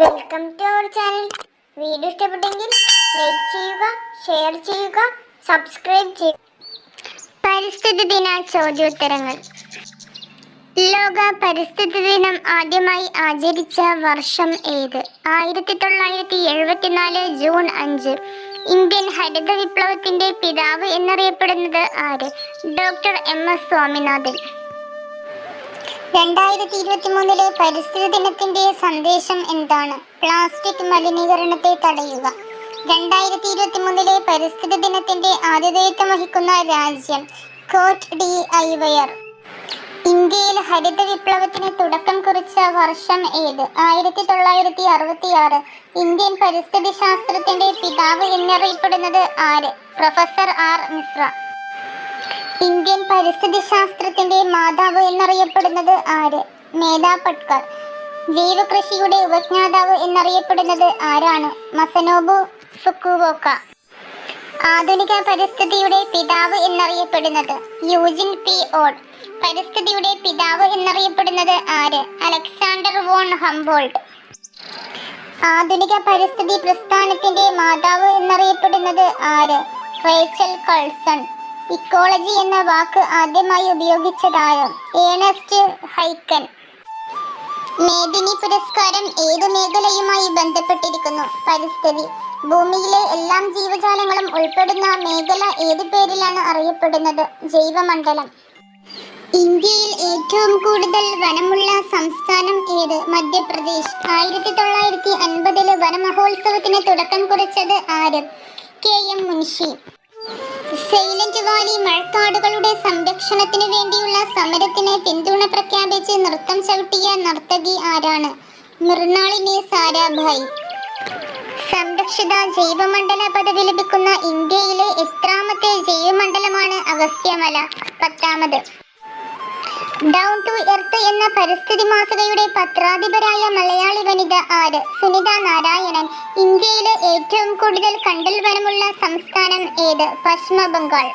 Welcome to our channel video ഇഷ്ടപ്പെട്ടെങ്കിൽ like ചെയ്യുക share ചെയ്യുക സബ്സ്ക്രൈബ് ചെയ്യുക. പരിസ്ഥിതി ദിന ചോദ്യോത്തരങ്ങൾ. ലോക പരിസ്ഥിതി ദിനം ആദ്യമായി ആചരിച്ച വർഷം ഏത്? ആയിരത്തി തൊള്ളായിരത്തി എഴുപത്തിനാല് ജൂൺ അഞ്ച്. ഇന്ത്യൻ ഹരിത വിപ്ലവത്തിന്റെ പിതാവ് എന്നറിയപ്പെടുന്നത് ആര്? Doctor M S Swaminathan. രണ്ടായിരത്തി ഇരുപത്തി മൂന്നിലെ പരിസ്ഥിതി ദിനത്തിന്റെ സന്ദേശം എന്താണ്? പ്ലാസ്റ്റിക് മലിനീകരണത്തെ തടയുക. രണ്ടായിരത്തി ഇരുപത്തി മൂന്നിലെ പരിസ്ഥിതി ദിനത്തിന്റെ ആതിഥേയത്വം വഹിക്കുന്ന രാജ്യം കോട്ട് ഡി ഐ വയർ ഇന്ത്യയിൽ ഹരിത വിപ്ലവത്തിന് തുടക്കം കുറിച്ച വർഷം ഏത്? ആയിരത്തി തൊള്ളായിരത്തി അറുപത്തി ആറ് ഇന്ത്യൻ പരിസ്ഥിതി ശാസ്ത്രത്തിന്റെ പിതാവ് എന്നറിയപ്പെടുന്നത് ആര്? Professor R Mishra. ഇന്ത്യൻ പരിസ്ഥിതി ശാസ്ത്രത്തിന്റെ മാതാവ് എന്നറിയപ്പെടുന്നത് ആര്? മേധാ പട്കർ. ജൈവകൃഷിയുടെ ഉപജ്ഞാതാവ് എന്നറിയപ്പെടുന്നത് ആരാണ്? Masanobu Fukuoka. ആധുനിക പരിസ്ഥിതിയുടെ പിതാവ് എന്നറിയപ്പെടുന്നത് യൂജിൻ പി ഓൾ. പരിസ്ഥിതിയുടെ പിതാവ് എന്നറിയപ്പെടുന്നത് ആര്? Alexander von Humboldt. ആധുനിക പരിസ്ഥിതി പ്രസ്ഥാനത്തിന്റെ മാതാവ് എന്നറിയപ്പെടുന്നത് ആര്? റേച്ചൽ കൾസൺ. ഇക്കോളജി എന്ന വാക്ക് ആദ്യമായി ഉപയോഗിച്ചതാര് ഏണസ്റ്റ് ഹൈക്കൻ. മേദിനി പുരസ്കാരം ഏത് മേഖലയുമായി ബന്ധപ്പെട്ടിരിക്കുന്നു? പരിസ്ഥിതി. ഭൂമിയിലെ എല്ലാ ജീവജാലങ്ങളും ഉൾപ്പെടുന്ന മേഖല ഏത് പേരിലാണ് അറിയപ്പെടുന്നത്? ജൈവമണ്ഡലം. ഇന്ത്യയിൽ ഏറ്റവും കൂടുതൽ വനമുള്ള സംസ്ഥാനം ഏത്? മധ്യപ്രദേശ്. ആയിരത്തി തൊള്ളായിരത്തി അൻപതിൽ വനമഹോത്സവത്തിന് തുടക്കം കുറിച്ചത് ആര്? K M Munshi. Silent Valley മഴക്കാടുകളുടെ സംരക്ഷണത്തിന് വേണ്ടിയുള്ള സമരത്തിന് പിന്തുണ പ്രഖ്യാപിച്ച് നൃത്തം ചവിട്ടിയ നർത്തകി ആരാണ്? മൃണാളിനി സാരാഭായ്. സംരക്ഷിത ജൈവമണ്ഡല പദവി ലഭിക്കുന്ന ഇന്ത്യയിലെ എത്രാമത്തെ ജൈവമണ്ഡലമാണ് അഗസ്ത്യമല? പത്താമത്. ഡൗൺ ടു എർത്ത് എന്ന പരിസ്ഥിതി മാസികയുടെ പത്രാധിപരായ മലയാളി വനിത ആര്? സുനിത നാരായണൻ. ഇന്ത്യയിലെ ഏറ്റവും കൂടുതൽ കണ്ടൽ വനമുള്ള സംസ്ഥാനം ഏത്? പശ്ചിമ ബംഗാൾ.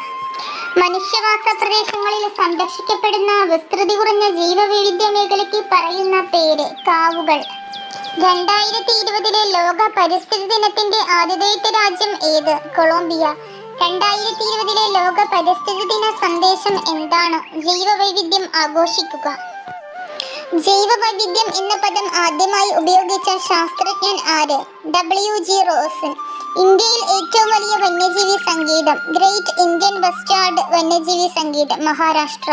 മനുഷ്യവാസ പ്രദേശങ്ങളിൽ സംരക്ഷിക്കപ്പെടുന്ന വിസ്തൃതി കുറഞ്ഞ ജീവവൈവിധ്യ മേഖലയ്ക്ക് പറയുന്ന പേര് കാവുകൾ. രണ്ടായിരത്തി ഇരുപതിലെ ലോക പരിസ്ഥിതി ദിനത്തിന്റെ ആതിഥേയത്വ രാജ്യം ഏത്? കൊളംബിയ. രണ്ടായിരത്തി ഇരുപതിലെ ലോക പരിസ്ഥിതി ദിന സന്ദേശം എന്താണ്? ജൈവവൈവിധ്യം ആഘോഷിക്കുക. ജൈവവൈവിധ്യം എന്ന പദം ആദ്യമായി ഉപയോഗിച്ച ശാസ്ത്രജ്ഞൻ ആര്? W G Rosen. ഇന്ത്യയിൽ ഏറ്റവും വലിയ വന്യജീവി സംഗീതം ഗ്രേറ്റ് ഇന്ത്യൻ വെസ്റ്റാർഡ് വന്യജീവി സംഗീതം മഹാരാഷ്ട്ര.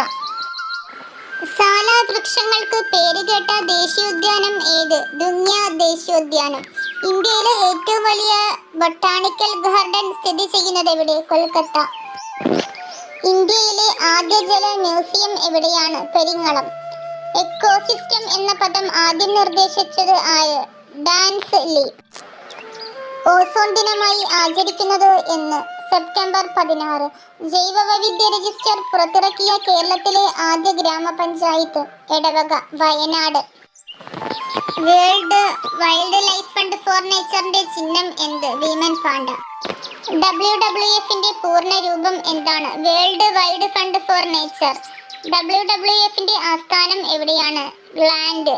സാല വൃക്ഷങ്ങൾക്ക് പേരുകേട്ട ദേശീയോദ്യാനം ഏത്? ദുന്യ ദേശീയോദ്യാനം. ഇന്ത്യയിലെ ഏറ്റവും വലിയ ബൊട്ടാണിക്കൽ ഗാർഡൻ സ്ഥിതി ചെയ്യുന്നത് എവിടെ? കൊൽക്കത്ത. ഇന്ത്യയിലെ ആദ്യ ജല മ്യൂസിയം എവിടെയാണ്? പെരിങ്ങളം. എക്കോസിസ്റ്റം എന്ന പദം ആദ്യം നിർദ്ദേശിച്ചത് ആര്? Dance Lee. ഓസോൺ ദിനമായി ആചരിക്കുന്നത് എന്ന്. സെപ്റ്റംബർ പതിനാറ്. ജൈവവൈവിധ്യ രജിസ്റ്റർ പുറത്തിറക്കിയ കേരളത്തിലെ ആദ്യ ഗ്രാമപഞ്ചായത്ത് Edavaka Wayanad. World wildlife fund for നേച്ചറിന്റെ ചിഹ്നം എന്ത്? വീമൻ പാണ്ട ഡബ്ല്യു ഡബ്ല്യു എഫിന്റെ പൂർണ രൂപം എന്താണ്? World wide fund for nature. W W എഫിന്റെ ആസ്ഥാനം എവിടെയാണ്? ഗ്ലാൻഡ്.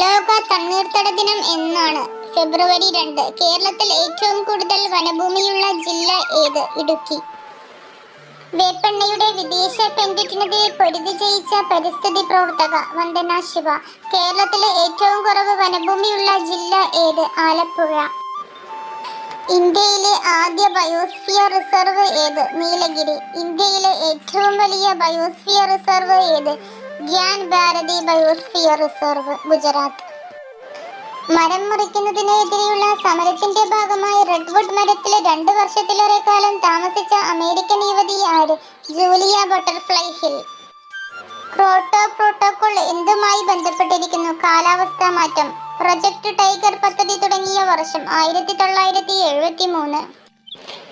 ലോക തണ്ണീർത്തട ദിനം എന്നാണ്. ഫെബ്രുവരി രണ്ട്. കേരളത്തിൽ ഏറ്റവും കൂടുതൽ വനഭൂമിയുള്ള ജില്ല ഏത്? ഇടുക്കി. വേപ്പെണ്ണയുടെ വിദേശ പെൻഡിറ്റിനെതിരെ പൊരുതി ജയിച്ച പരിസ്ഥിതി പ്രവർത്തക വന്ദന ശിവ. കേരളത്തിലെ ഏറ്റവും കുറവ് വനഭൂമിയുള്ള ജില്ല ഏത്? ആലപ്പുഴ. ഇന്ത്യയിലെ ആദ്യ ബയോസ്ഫിയർ റിസർവ് ഏത്? നീലഗിരി. ഇന്ത്യയിലെ ഏറ്റവും വലിയ ബയോസ്ഫിയർ റിസർവ് ഏത്? Gyan Bharati biosphere reserve Gujarat. മരം മുറിക്കുന്നതിനെതിരെയുള്ള സമരത്തിന്റെ ഭാഗമായി റെഡ്വുഡ് മരത്തിൽ രണ്ട് വർഷത്തിലേറെ കാലം താമസിച്ച അമേരിക്കൻ യുവതി ആര്? Julia Butterfly Hill. Kyoto protocol എന്തുമായി ബന്ധപ്പെട്ടിരിക്കുന്നു? കാലാവസ്ഥാ മാറ്റം. പ്രൊജക്ട് ടൈഗർ പദ്ധതി തുടങ്ങിയ വർഷം ആയിരത്തി തൊള്ളായിരത്തി എഴുപത്തി മൂന്ന്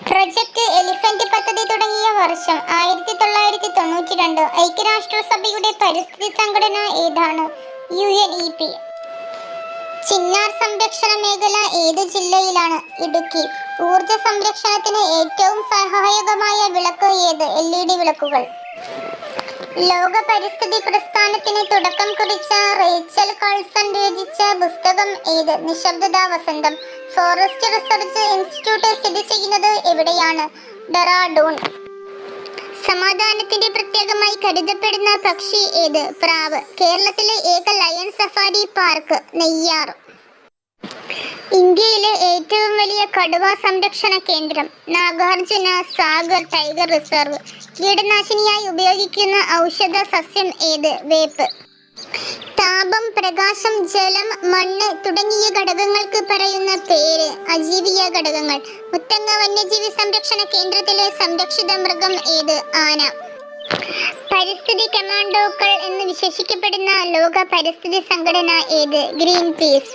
പ്രൊജക്ട് എലിഫന്റ് പദ്ധതി തുടങ്ങിയ വർഷം ആയിരത്തി തൊള്ളായിരത്തി തൊണ്ണൂറ്റി രണ്ട് ഐക്യരാഷ്ട്രസഭയുടെ പരിസ്ഥിതി സംഘടന ഏതാണ്? U N E P. Chinnar സംരക്ഷണ മേഖല ഏത് ജില്ലയിലാണ്? ഇടുക്കി. ഊർജ സംരക്ഷണത്തിന് ഏറ്റവും സഹായകമായ വിളക്ക് ഏത്? എൽ ഇ ഡി വിളക്കുകൾ. ലോക പരിസ്ഥിതി പ്രസ്ഥാനത്തിന് തുടക്കം കുറിച്ച റേച്ചൽ കാൾസൺ രചിച്ച പുസ്തകം ഏത്? നിശബ്ദതാ വസന്തം. ഫോറസ്റ്റ് റിസർച്ച് ഇൻസ്റ്റിറ്റ്യൂട്ട് സ്ഥിതി ചെയ്യുന്നത് എവിടെയാണ്? ഡെറാഡൂൺ. സമാധാനത്തിന്റെ പ്രത്യേകമായി കരുതപ്പെടുന്ന പക്ഷി ഏത്? പ്രാവ്. കേരളത്തിലെ ഏക ലയൺ സഫാരി പാർക്ക് നെയ്യാർ. ഇന്ത്യയിലെ ഏറ്റവും വലിയ കടുവ സംരക്ഷണ കേന്ദ്രം നാഗാർജുന സാഗർ ടൈഗർ റിസർവ്. കീടനാശിനിയായി ഉപയോഗിക്കുന്ന ഔഷധ സസ്യം ഏത്? വേപ്പ്. താപം പ്രകാശം ജലം മണ്ണ് തുടങ്ങിയ ഘടകങ്ങൾക്ക് പറയുന്ന പേര് അജീവിയ ഘടകങ്ങൾ. മുത്തങ്ങ വന്യജീവി സംരക്ഷണ കേന്ദ്രത്തിലെ സംരക്ഷിത മൃഗം ഏത്? ആന. പരിസ്ഥിതി കമാൻഡോക്കൾ എന്ന് വിശേഷിക്കപ്പെടുന്ന ലോക പരിസ്ഥിതി സംഘടന ഏത്? Greenpeace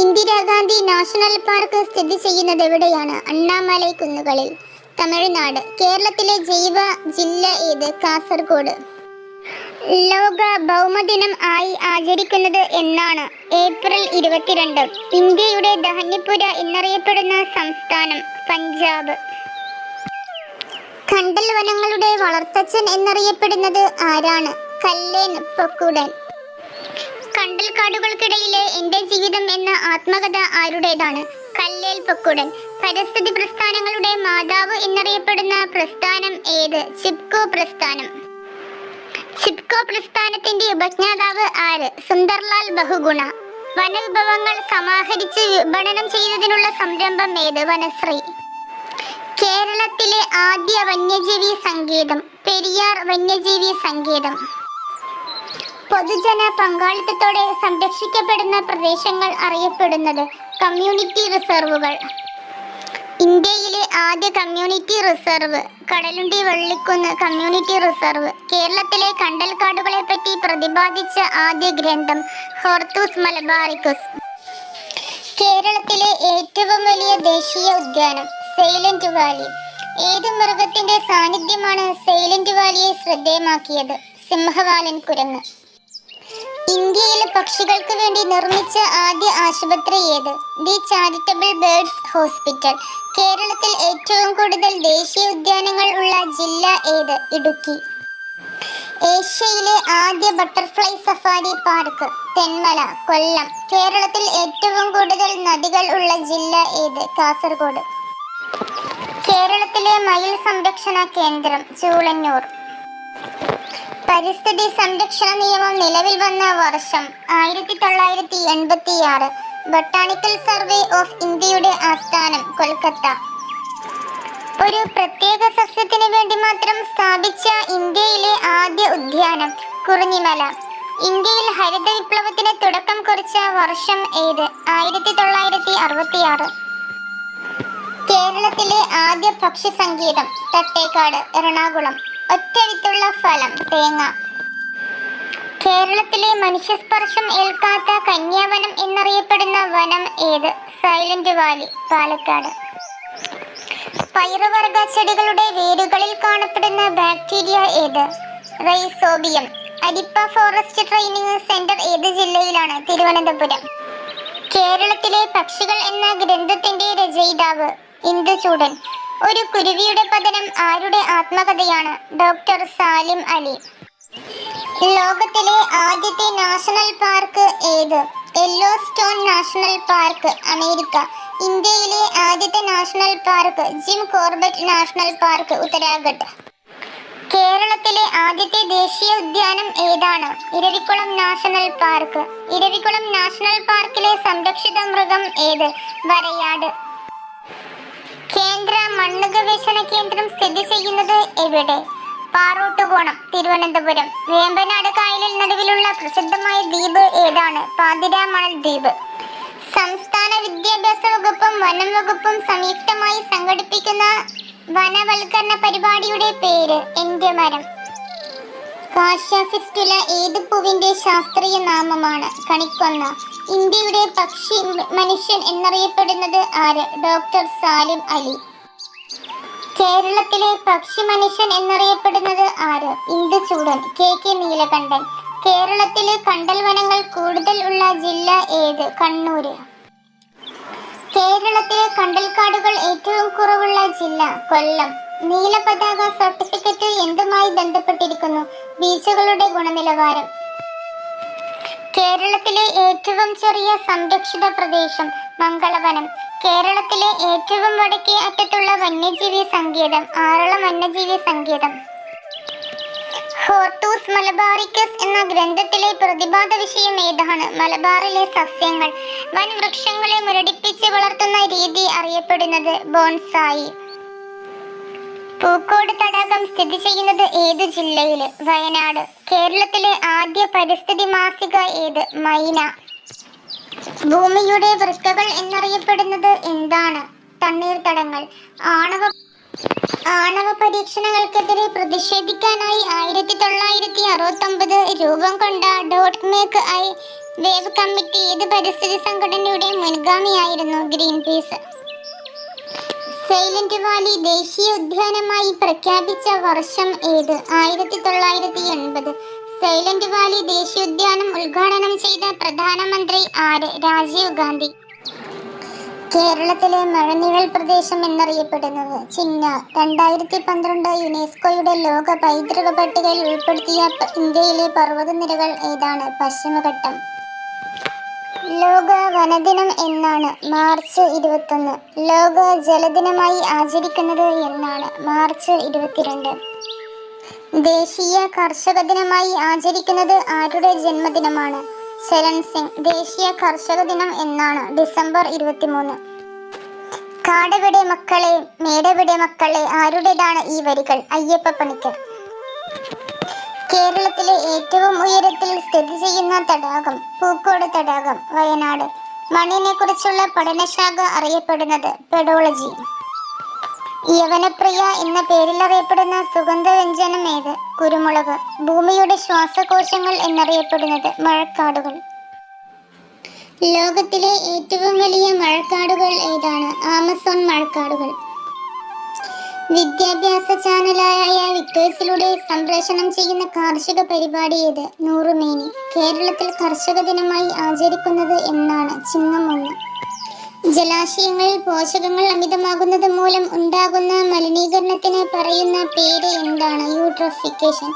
Indira Gandhi national park സ്ഥിതി ചെയ്യുന്നത് എവിടെയാണ്? അണ്ണാമലൈ കുന്നുകളിൽ. തമിഴ്നാട്. കേരളത്തിലെ ജൈവ ജില്ല ഏത്? കാസർഗോഡ്. ലോക ഭൗമദിനം ആയി ആചരിക്കുന്നത് എന്നാണ് ഏപ്രിൽ ഇരുപത്തിരണ്ട്. ഇന്ത്യയുടെ ധാന്യപ്പുര എന്നറിയപ്പെടുന്ന സംസ്ഥാനം പഞ്ചാബ്. കണ്ടൽ വനങ്ങളുടെ വളർത്തച്ഛൻ എന്നറിയപ്പെടുന്നത് ആരാണ്? കല്ലേൻ പൊക്കുടൻ. കണ്ടൽക്കാടുകൾക്കിടയിലെ എന്റെ ജീവിതം എന്ന ആത്മകഥ ആരുടേതാണ്? കല്ലേൽ പൊക്കുടൻ. പരിസ്ഥിതി പ്രസ്ഥാനങ്ങളുടെ മാതാവ് എന്നറിയപ്പെടുന്ന പ്രസ്ഥാനം ഏത്? ചിപ്കോ പ്രസ്ഥാനം. ചിപ്കോ പ്രസ്ഥാനത്തിന്റെ ഉപജ്ഞാതാവ് ആര്? സുന്ദർലാൽ ബഹുഗുണ. വനവിഭവങ്ങൾ സമാഹരിച്ച് വിപണനം ചെയ്തതിനുള്ള സംരംഭം ഏത്? വനശ്രീ. കേരളത്തിലെ ആദ്യ വന്യജീവി സങ്കേതം. പെരിയാർ വന്യജീവി സങ്കേതം. പൊതുജന പങ്കാളിത്തത്തോടെ സംരക്ഷിക്കപ്പെടുന്ന പ്രദേശങ്ങൾ അറിയപ്പെടുന്നത് കമ്മ്യൂണിറ്റി റിസർവുകൾ ഇന്ത്യയിലെ ആദ്യ community reserve Kadalundi Vallikkunnu community reserve കേരളത്തിലെ കണ്ടൽക്കാടുകളെ പറ്റി പ്രതിപാദിച്ച ആദ്യ ഗ്രന്ഥം ഹോർത്തൂസ് മലബാറിക്കസ്. കേരളത്തിലെ ഏറ്റവും വലിയ ദേശീയ ഉദ്യാനം സൈലന്റ് വാലി. ഏത് മൃഗത്തിന്റെ സാന്നിധ്യമാണ് സൈലന്റ് വാലിയെ ശ്രദ്ധേയമാക്കിയത്? സിംഹവാലൻ കുരങ്ങ്. ഇന്ത്യയിലെ പക്ഷികൾക്ക് വേണ്ടി നിർമ്മിച്ച ആദ്യ ആശുപത്രി ഏത്? The charitable birds hospital. കേരളത്തിൽ ഏറ്റവും കൂടുതൽ ദേശീയ ഉദ്യാനങ്ങൾ ഉള്ള ജില്ല ഏത്? ഇടുക്കി. ഏഷ്യയിലെ ആദ്യ butterfly safari park Thenmala Kollam. കേരളത്തിൽ ഏറ്റവും കൂടുതൽ നദികൾ ഉള്ള ജില്ല ഏത്? കാസർഗോഡ്. കേരളത്തിലെ മയിൽ സംരക്ഷണ കേന്ദ്രം ചൂളന്നൂർ. പരിസ്ഥിതി സംരക്ഷണ നിയമം നിലവിൽ വന്ന വർഷം ആയിരത്തി തൊള്ളായിരത്തി എൺപത്തി ആറ് ബൊട്ടാണിക്കൽ സർവേ ഓഫ് ഇന്ത്യയുടെ ആസ്ഥാനം കൊൽക്കത്ത. ഒരു പ്രത്യേക സസ്യത്തിന് വേണ്ടി മാത്രം സ്ഥാപിച്ച ഇന്ത്യയിലെ ആദ്യ ഉദ്യാനം കുറിഞ്ഞിമല. ഇന്ത്യയിൽ ഹരിത വിപ്ലവത്തിന് തുടക്കം കുറിച്ച വർഷം ഏത്? ആയിരത്തി തൊള്ളായിരത്തി അറുപത്തി ആറ് കേരളത്തിലെ ആദ്യ ഭക്ഷ്യ സംഗീതം തട്ടേക്കാട് എറണാകുളം. ഒറ്റവിത്തുള്ള ഫലം തേങ്ങ. കേരളത്തിലെ മനുഷ്യസ്പർശം ഏൽക്കാത്ത കന്യാവനം എന്നറിയപ്പെടുന്ന വനം ഏത്? Silent Valley Palakkad. പയറുവർഗ ചെടികളുടെ വേരുകളിൽ കാണപ്പെടുന്ന ബാക്ടീരിയ ഏത്? റൈസോബിയം. അരിപ്പ ഫോറസ്റ്റ് ട്രെയിനിങ് സെന്റർ ഏത് ജില്ലയിലാണ്? തിരുവനന്തപുരം. കേരളത്തിലെ പക്ഷികൾ എന്ന ഗ്രന്ഥത്തിന്റെ രചയിതാവ് ഇന്ദുചൂടൻ. ഒരു കുരുവിയുടെ പതനം ആരുടെ ആത്മകഥയാണ്? ഡോക്ടർ സാലിം അലി. ലോകത്തിലെ ആദ്യത്തെ നാഷണൽ പാർക്ക് ഏത്? Yellowstone national park America. ഇന്ത്യയിലെ ആദ്യത്തെ national park Jim Corbett national park Uttarakhand. കേരളത്തിലെ ആദ്യത്തെ ദേശീയ ഉദ്യാനം ഏതാണ്? Eravikulam national park. Eravikulam national പാർക്കിലെ സംരക്ഷിത മൃഗം ഏത്? വരയാട്. കേന്ദ്ര ഗവേഷണ കേന്ദ്രം സ്ഥിതി ചെയ്യുന്നത് എവിടെ? പാറോട്ടുകോണം തിരുവനന്തപുരം. വേമ്പനാട് കായലിൽ നടുവിലുള്ള പ്രസിദ്ധമായ ദ്വീപ് ഏതാണ്? പാതിരാമണൽ ദ്വീപ്. സംസ്ഥാന വിദ്യാഭ്യാസ വകുപ്പും വനം വകുപ്പും സംയുക്തമായി സംഘടിപ്പിക്കുന്ന വനവൽക്കരണ പരിപാടിയുടെ പേര് എന്റെ മരം. കാശ്യഫിസ്റ്റുല ഏത് പൂവിന്റെ ശാസ്ത്രീയ നാമമാണ്? കണിക്കൊന്ന. ഇന്ത്യയുടെ പക്ഷി മനുഷ്യൻ എന്നറിയപ്പെടുന്നത് ആര്? ഡോക്ടർ സാലിം അലി. കേരളത്തിലെ പക്ഷി മനുഷ്യൻ എന്നറിയപ്പെടുന്നത് ആര്? Induchoodan K K Neelakantan. കേരളത്തിലെ കണ്ടൽ വനങ്ങൾ കൂടുതൽ ഉള്ള ജില്ല ഏത്? കണ്ണൂര്. കേരളത്തിലെ കണ്ടൽക്കാടുകൾ ഏറ്റവും കുറവുള്ള ജില്ല കൊല്ലം. നീല പതാക സർട്ടിഫിക്കറ്റ് എന്തുമായി ബന്ധപ്പെട്ടിരിക്കുന്നു? ബീച്ചുകളുടെ ഗുണനിലവാരം. കേരളത്തിലെ ഏറ്റവും ചെറിയ സംരക്ഷിത പ്രദേശം മംഗളവനം. കേരളത്തിലെ ഏറ്റവും വടക്കേ അറ്റത്തുള്ള വന്യജീവി സങ്കേതം ആറളം വന്യജീവി സങ്കേതം. ഹോർട്ടൂസ് മലബാറിക്കസ് എന്ന ഗ്രന്ഥത്തിലെ പ്രതിപാദ വിഷയം ഏതാണ്? മലബാറിലെ സസ്യങ്ങൾ. വൻ വൃക്ഷങ്ങളെ മുരടിപ്പിച്ച് വളർത്തുന്ന രീതി അറിയപ്പെടുന്നത് ബോൺസായി. പൂക്കോട് തടാകം സ്ഥിതി ചെയ്യുന്നത് ഏത് ജില്ലയിൽ വയനാട്. കേരളത്തിലെ ആദ്യ പരിസ്ഥിതി മാസിക ഏത്? മൈന. ഭൂമിയുടെ വൃത്തകൾ എന്നറിയപ്പെടുന്നത് എന്താണ്? തണ്ണീർത്തടങ്ങൾ ആണവ ആണവ പരീക്ഷണങ്ങൾക്കെതിരെ പ്രതിഷേധിക്കാനായി ആയിരത്തി തൊള്ളായിരത്തി അറുപത്തി ഒമ്പത് രൂപം കൊണ്ട ഡോട്ട് മേക്ക് ഐ വേവ് കമ്മിറ്റി ഏത് പരിസ്ഥിതി സംഘടനയുടെ മുൻഗാമിയായിരുന്നു ഗ്രീൻ പീസ് സൈലന്റ് വാലി ദേശീയ ഉദ്യാനമായി പ്രഖ്യാപിച്ച വർഷം ഏത്? ആയിരത്തി തൊള്ളായിരത്തി എൺപത്. സൈലന്റ് വാലി ദേശീയോദ്യാനം ഉദ്ഘാടനം ചെയ്ത പ്രധാനമന്ത്രി ആര്? രാജീവ് ഗാന്ധി. കേരളത്തിലെ മഴനിഴൽ പ്രദേശം എന്നറിയപ്പെടുന്നത് ചിന്ന. രണ്ടായിരത്തി പന്ത്രണ്ട് യുനെസ്കോയുടെ ലോക പൈതൃക പട്ടികയിൽ ഉൾപ്പെടുത്തിയ ഇന്ത്യയിലെ പർവതനിരകൾ ഏതാണ്? പശ്ചിമഘട്ടം. ലോക വനദിനം എന്നാണ് മാർച്ച് ഇരുപത്തൊന്ന്. ലോക ജലദിനമായി ആചരിക്കുന്നത് എന്നാണ് മാർച്ച് ഇരുപത്തിരണ്ട്. ദേശീയ കർഷക ദിനമായി ആചരിക്കുന്നത് ആരുടെ ജന്മദിനമാണ്? ശരൺ സിംഗ് ദേശീയ കർഷക ദിനം എന്നാണ് ഡിസംബർ ഇരുപത്തിമൂന്ന്. കാടവിടെ മക്കളെ മേടവിടെ മക്കളെ ആരുടേതാണ് ഈ വരികൾ? അയ്യപ്പ പണിക്കർ. കേരളത്തിലെ ഏറ്റവും ഉയരത്തിൽ സ്ഥിതി ചെയ്യുന്ന തടാകം പൂക്കോട് തടാകം വയനാട്. മണ്ണിനെ കുറിച്ചുള്ള പഠനശാഖ അറിയപ്പെടുന്നത് പെഡോളജി യവനപ്രിയ എന്ന പേരിൽ അറിയപ്പെടുന്ന സുഗന്ധവ്യഞ്ജനം ഏത്? കുരുമുളക്. ഭൂമിയുടെ ശ്വാസകോശങ്ങൾ എന്നറിയപ്പെടുന്നത് മഴക്കാടുകൾ. ലോകത്തിലെ ഏറ്റവും വലിയ മഴക്കാടുകൾ ഏതാണ്? ആമസോൺ മഴക്കാടുകൾ. വിദ്യാഭ്യാസ ചാനലായ വിക്ടേഴ്സിലൂടെ സംപ്രേഷണം ചെയ്യുന്ന കാർഷിക പരിപാടി ഏത് നൂറുമേനി കേരളത്തിൽ കർഷക ദിനമായി ആചരിക്കുന്നത് എന്നാണ് ചിഹ്നം ഒന്ന് ജലാശയങ്ങളിൽ പോഷകങ്ങൾ അമിതമാകുന്നത് മൂലം ഉണ്ടാകുന്ന മലിനീകരണത്തിന് പറയുന്ന പേര് എന്താണ്? യൂട്രോഫിക്കേഷൻ.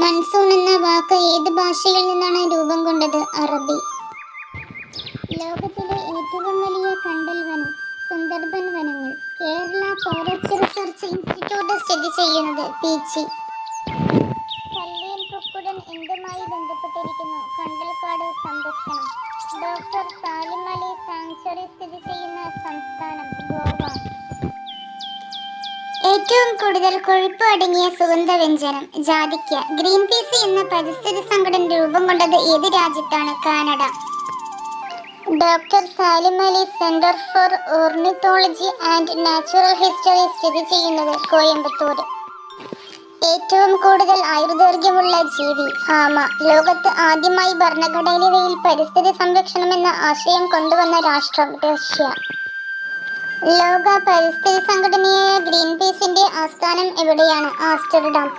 മൺസൂൺ എന്ന വാക്ക് ഏത് ഭാഷയിൽ നിന്നാണ് രൂപം കൊണ്ടത്? അറബി. ലോകത്തിലെ ഏറ്റവും വലിയ കണ്ടൽ വനം സുന്ദർബൻ വനങ്ങൾ. കേരള ഫോറസ്റ്റ് റിസർച്ച് ഇൻസ്റ്റിറ്റ്യൂട്ട് സ്ഥിതി ചെയ്യുന്നത് പീച്ചി. കല്ലേൻ പുക്കുടൻ എന്തുമായി ബന്ധപ്പെട്ടിരിക്കുന്നു? കണ്ടൽക്കാട് സംരക്ഷണം. ഡോക്ടർ താലിമലി സാങ്ച്വറി സ്ഥിതി ചെയ്യുന്ന സംസ്ഥാനം ഗോവ. ഏറ്റവും കൂടുതൽ കൊഴുപ്പ് അടങ്ങിയ സുഗന്ധവ്യഞ്ജനം ജാതിക്ക. ഗ്രീൻ പീസ് എന്ന പരിസ്ഥിതി സംഘടന രൂപം കൊണ്ടത് ഏത് രാജ്യത്താണ്? Canada. Doctor Salim Ali centre for ornithology and natural history സ്ഥിതി ചെയ്യുന്നത് കോയമ്പത്തൂർ. ഏറ്റവും കൂടുതൽ ആയുർദൈർഘ്യമുള്ള ജീവി ആമ ലോകത്ത് ആദ്യമായി ഭരണഘടനയിൽ പരിസ്ഥിതി സംരക്ഷണം എന്ന ആശയം കൊണ്ടുവന്ന രാഷ്ട്രം റഷ്യ. ലോക പരിസ്ഥിതി സംഘടനയായ ഗ്രീൻ പീസിന്റെ ആസ്ഥാനം എവിടെയാണ്? ആംസ്റ്റർഡാം.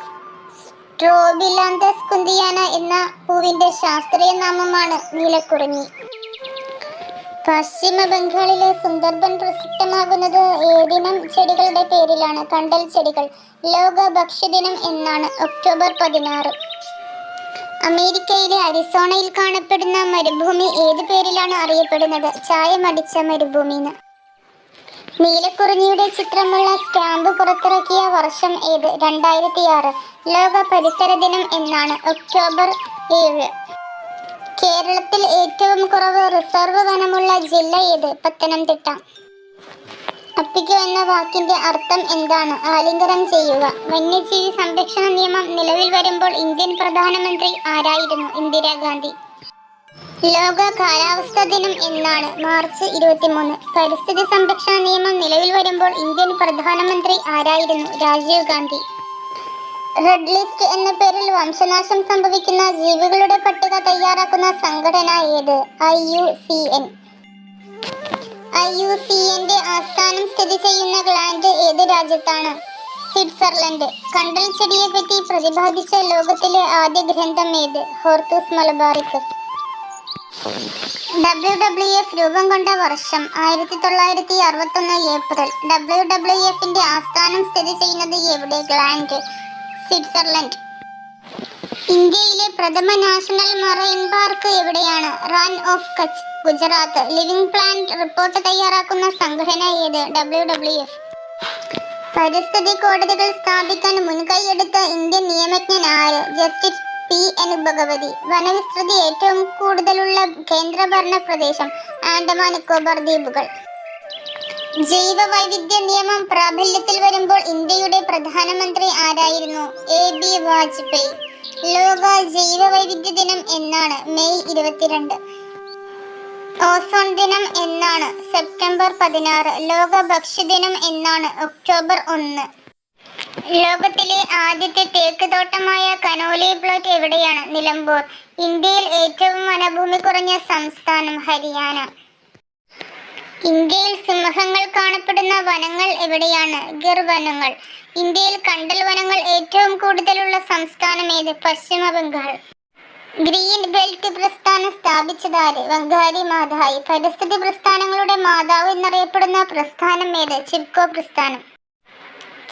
സ്ട്രോബിലാന്തസ് കുന്തിയാന എന്ന പൂവിന്റെ ശാസ്ത്രീയ നാമമാണ് നീലക്കുറിഞ്ഞി. പശ്ചിമ ബംഗാളിലെ സുന്ദർബൻ പ്രസിദ്ധമാകുന്നത് ഏതിനം ചെടികളുടെ പേരിലാണ്. കണ്ടൽ ചെടികൾ. ലോക ഭക്ഷ്യദിനം എന്നാണ് ഒക്ടോബർ പതിനാറ്. അമേരിക്കയിലെ അരിസോണയിൽ കാണപ്പെടുന്ന മരുഭൂമി ഏത് പേരിലാണ് അറിയപ്പെടുന്നത്? ചായമടിച്ച മരുഭൂമി നീലക്കുറിഞ്ഞിയുടെ ചിത്രമുള്ള സ്റ്റാമ്പ് പുറത്തിറക്കിയ വർഷം ഏത്? രണ്ടായിരത്തി ആറ് ലോക പരിസര ദിനം എന്നാണ് ഒക്ടോബർ ഏഴ്. കേരളത്തിൽ ഏറ്റവും കുറവ് റിസർവ് വനമുള്ള ജില്ല ഏത്? പത്തനംതിട്ട. അപ്പിക്കു എന്ന വാക്കിന്റെ അർത്ഥം എന്താണ്? ആലിംഗനം ചെയ്യുക. വന്യജീവി സംരക്ഷണ നിയമം നിലവിൽ വരുമ്പോൾ ഇന്ത്യൻ പ്രധാനമന്ത്രി ആരായിരുന്നു? ഇന്ദിരാഗാന്ധി ലോക കാലാവസ്ഥാ ദിനം എന്നാണ്. മാർച്ച് ഇരുപത്തിമൂന്ന്. പരിസ്ഥിതി സംരക്ഷണ നിയമം നിലവിൽ വരുമ്പോൾ ഇന്ത്യൻ പ്രധാനമന്ത്രി ആരായിരുന്നു? രാജീവ് ഗാന്ധി. റെഡ് ലിസ്റ്റ് എന്ന പേരിൽ വംശനാശം സംഭവിക്കുന്ന ജീവികളുടെ പട്ടിക തയ്യാറാക്കുന്ന സംഘടന ഏത് I U C N. I U C എന്റെ ആസ്ഥാനം സ്ഥിതി ചെയ്യുന്ന ഗ്ലാൻഡ് ഏത് രാജ്യത്താണ്? സ്വിറ്റ്സർലൻഡ്. കണ്ടൽ ചെടിയെ പറ്റി പ്രതിപാദിച്ച ലോകത്തിലെ ആദ്യ ഗ്രന്ഥം ഏത്? Hortus Malabaricus W W F രൂപം കൊണ്ട വർഷം ആയിരത്തി തൊള്ളായിരത്തി അറുപത്തൊന്ന് ഏപ്രിൽ ഡബ്ല്യു ഡബ്ല്യു എഫിന്റെ ആസ്ഥാനം സ്ഥിതി ചെയ്യുന്നത് എവിടെ? ഗ്ലാൻഡ്. സ്വിറ്റ്സർലൻഡ്. ഇന്ത്യയിലെ പ്രഥമ നാഷണൽ മറൈൻ പാർക്ക് എവിടെയാണ്? Rann of Kutch Gujarat. Living plant report തയ്യാറാക്കുന്ന സംഘടന ഏത്? W W F. പരിസ്ഥിതി കോടതികൾ സ്ഥാപിക്കാൻ മുൻകൈയെടുത്ത ഇന്ത്യൻ നിയമജ്ഞൻ ആര്? Justice P N Bhagwati. വനവിസ്തൃതി ഏറ്റവും കൂടുതലുള്ള കേന്ദ്രഭരണ പ്രദേശം ആൻഡമാൻ നിക്കോബാർ ദ്വീപുകൾ. ജൈവ വൈവിധ്യ നിയമം പ്രാബല്യത്തിൽ വരുമ്പോൾ പ്രധാനമന്ത്രി ആരായിരുന്നു? A B Vajpayee. ലോക ജൈവ വൈവിധ്യ ദിനം എന്നാണ് മെയ് ഇരുപത്തിരണ്ട്. ഓസോൺ ദിനം എന്നാണ് സെപ്റ്റംബർ പതിനാറ്. ലോക ഭക്ഷ്യദിനം എന്നാണ് ഒക്ടോബർ ഒന്ന്. ലോകത്തിലെ ആദ്യത്തെ തേക്ക് തോട്ടമായ കനോലി പ്ലോട്ട് എവിടെയാണ്? നിലമ്പൂർ. ഇന്ത്യയിൽ ഏറ്റവും വനഭൂമി കുറഞ്ഞ സംസ്ഥാനം ഹരിയാന. ഇന്ത്യയിൽ സിംഹങ്ങൾ കാണപ്പെടുന്ന വനങ്ങൾ എവിടെയാണ്? ഗിർ വനങ്ങൾ ഇന്ത്യയിൽ കണ്ടൽ വനങ്ങൾ ഏറ്റവും കൂടുതലുള്ള സംസ്ഥാനം ഏത്? പശ്ചിമ ബംഗാൾ. ഗ്രീൻ ബെൽറ്റ് പ്രസ്ഥാനം സ്ഥാപിച്ചതാര്? വങ്കാരി മാതായി. പരിസ്ഥിതി പ്രസ്ഥാനങ്ങളുടെ മാതാവ് എന്നറിയപ്പെടുന്ന പ്രസ്ഥാനം ഏത്? ചിപ്കോ പ്രസ്ഥാനം.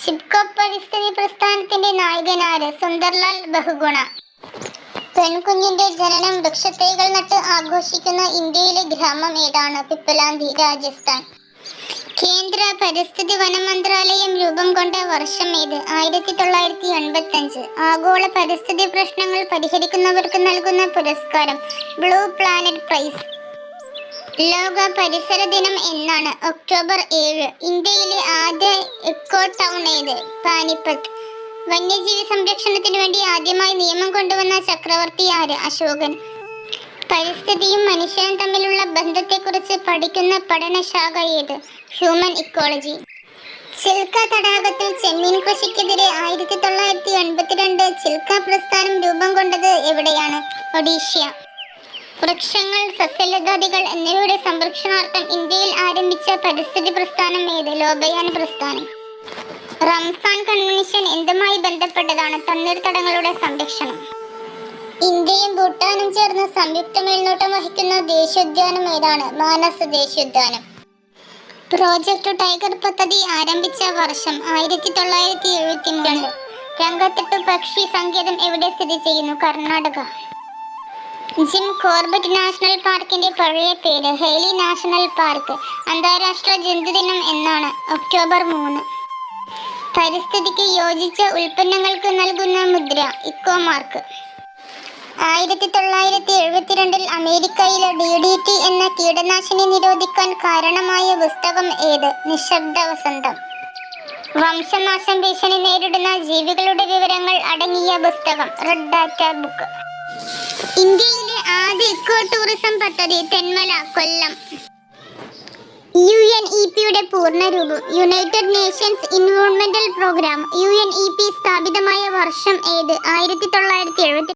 ചിപ്കോ പരിസ്ഥിതി പ്രസ്ഥാനത്തിന്റെ നായകനാര് സുന്ദർലാൽ ബഹുഗുണ. പെൺകുഞ്ഞിന്റെ ജനനം വൃക്ഷത്തൈകൾ നട്ട് ആഘോഷിക്കുന്ന ഇന്ത്യയിലെ ഗ്രാമം ഏതാണ്? പിപ്പലാന്തി രാജസ്ഥാൻ. കേന്ദ്ര പരിസ്ഥിതി വന മന്ത്രാലയം രൂപം കൊണ്ട വർഷം ഏത്? ആയിരത്തി തൊള്ളായിരത്തി എൺപത്തി അഞ്ച് ആഗോള പരിസ്ഥിതി പ്രശ്നങ്ങൾ പരിഹരിക്കുന്നവർക്ക് നൽകുന്ന പുരസ്കാരം ബ്ലൂ പ്ലാനറ്റ് പ്രൈസ്. ലോക പരിസര ദിനം എന്നാണ് ഒക്ടോബർ ഏഴ്. ഇന്ത്യയിലെ ആദ്യ എക്കോ ടൗൺ ഏത്? പാനിപ്പത്ത്. വന്യജീവി സംരക്ഷണത്തിന് വേണ്ടി ആദ്യമായി നിയമം കൊണ്ടുവന്ന ചക്രവർത്തി ആര്? അശോകൻ. പരിസ്ഥിതിയും മനുഷ്യനും തമ്മിലുള്ള ബന്ധത്തെക്കുറിച്ച് പഠിക്കുന്ന പഠനശാഖ ഏത്? ഹ്യൂമൻ ഇക്കോളജി ചിൽക്ക തടാകത്തിൽ ചെമ്മീൻ കൃഷിക്കെതിരെ ആയിരത്തി തൊള്ളായിരത്തി എൺപത്തിരണ്ട് ചിൽക്ക പ്രസ്ഥാനം രൂപം കൊണ്ടത് എവിടെയാണ്? ഒഡീഷ്യ വൃക്ഷങ്ങൾ സസ്യലതാദികൾ എന്നിവയുടെ സംരക്ഷണാർത്ഥം ഇന്ത്യയിൽ ആരംഭിച്ച പരിസ്ഥിതി പ്രസ്ഥാനം ഏത്? ലോകയാന പ്രസ്ഥാനം. റംസാൻ കൺവെൻഷൻ എന്തുമായി ബന്ധപ്പെട്ടതാണ്? തണ്ണീർത്തടങ്ങളുടെ സംരക്ഷണം. ഇന്ത്യയും ഭൂട്ടാനും ചേർന്ന് സംയുക്ത മേൽനോട്ടം വഹിക്കുന്ന ദേശീയോദ്യാനം ഏതാണ്? മാനസ് ദേശീയോദ്യാനം പ്രോജക്ട് ടൈഗർ പദ്ധതി ആരംഭിച്ച വർഷം ആയിരത്തി തൊള്ളായിരത്തി എഴുപത്തി മൂന്ന് രംഗത്തെട്ട് പക്ഷി സങ്കേതം എവിടെ സ്ഥിതി ചെയ്യുന്നു? കർണാടക. ജിം കോർബറ്റ് നാഷണൽ പാർക്കിന്റെ പഴയ പേര് ഹെയ്ലി നാഷണൽ പാർക്ക് അന്താരാഷ്ട്ര ജന്തുദിനം എന്നാണ് ഒക്ടോബർ മൂന്ന്. പരിസ്ഥിതിക്ക് യോജിച്ച ഉൽപ്പന്നങ്ങൾക്ക് നൽകുന്ന മുദ്ര ഇക്കോ മാർക്ക്. ആയിരത്തി തൊള്ളായിരത്തി എഴുപത്തിരണ്ടിൽ അമേരിക്കയിലെ ഡി ഡി ടി എന്ന കീടനാശിനി നിരോധിക്കാൻ കാരണമായ പുസ്തകം ഏത്? നിശബ്ദ വസന്തം. വംശനാശം ഭീഷണി നേരിടുന്ന ജീവികളുടെ വിവരങ്ങൾ അടങ്ങിയ പുസ്തകം റെഡ് ഡാറ്റ ബുക്ക് ഇന്ത്യയിലെ ആദ്യ ഇക്കോ ടൂറിസം പദ്ധതി Thenmala Kollam. U N E പിയുടെ പൂർണരൂപം United Nations environmental programme U N E P സ്ഥാപിതമായ വർഷം ഏത്? ആയിരത്തി തൊള്ളായിരത്തി എഴുപത്തി